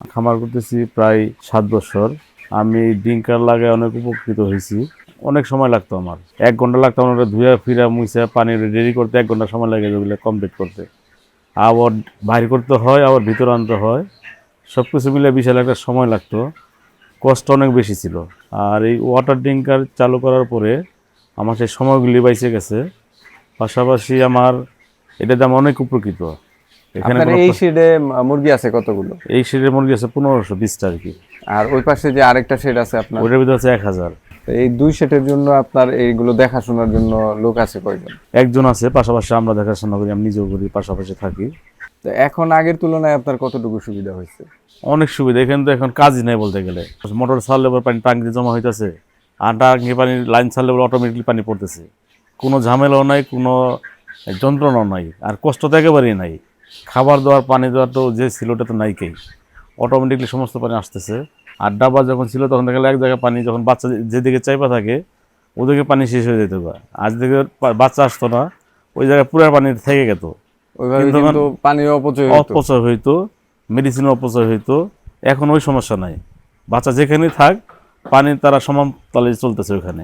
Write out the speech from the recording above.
খামার করতেছি প্রায় সাত বছর। আমি ডিঙ্কার লাগায় অনেক উপকৃত হয়েছি। অনেক সময় লাগতো আমার। এক ঘণ্টা লাগতো আমার ধুয়া ফিরা মুইসা পানি রেডি করতে, এক ঘণ্টা সময় লাগে যেগুলো কমপ্লিট করতে। আবার বাইর করতে হয়, আবার ভিতরে আনতে হয়। সব কিছু মিলে বিশাল একটা সময় লাগতো। কষ্ট অনেক বেশি ছিল। আর এই ওয়াটার ডিঙ্কার চালু করার পরে আমার সেই সময়গুলি বাইসে গেছে। পাশাপাশি আমার এটাতে আমি অনেক উপকৃত। এখানে আপনার এই শেডে মুরগি আছে কতগুলো? এই শেডের মুরগি আছে পনেরোশো বিশটা আর কি আর ওই পাশে যে আরেকটা শেড আছে আপনার? ওইটার ভিতরে আছে এক হাজার। এই দুই শেডের জন্য আপনার এইগুলো দেখাশোনার জন্য লোক আছে কয়জন? একজন আছে পাশাপাশি আমরা দেখাশোনা করি আমি নিজেও করি পাশাপাশি থাকি। তো এখন আগের তুলনায় আপনার কতটুকু সুবিধা হয়েছে? অনেক সুবিধা এখানে তো এখন কাজই নেই বলতে গেলে। মোটর ছাড়লে পরে পানি টাঙ্কিতে জমা হইতেছে আর টাঙ্কি পানি লাইন ছাড়লে পরে অটোমেটিকলি পানি পড়তেছে। কোনো ঝামেলাও নাই কোনো যন্ত্রণাও নাই আর কষ্ট তো একেবারেই নাই। খাবার দেওয়ার পানি দেওয়ার তো যে ছিল ওটা তো নাই কেই। অটোমেটিকলি সমস্ত পানি আসতেছে। আর ডাবা যখন ছিল তখন দেখা গেলো এক জায়গায় পানি যখন বাচ্চা যেদিকে চাইপা থাকে ওদিকে পানি শেষ হয়ে যেত গা। আজ দিকে বাচ্চা আসতো না ওই জায়গায় পুরো পানি থেকে গেত। পানির অপচয় অপচয় হইতো মেডিসিনের অপচয় হইতো। এখন ওই সমস্যা নাই। বাচ্চা যেখানেই থাক পানি তারা সমান তালে চলতেছে ওখানে।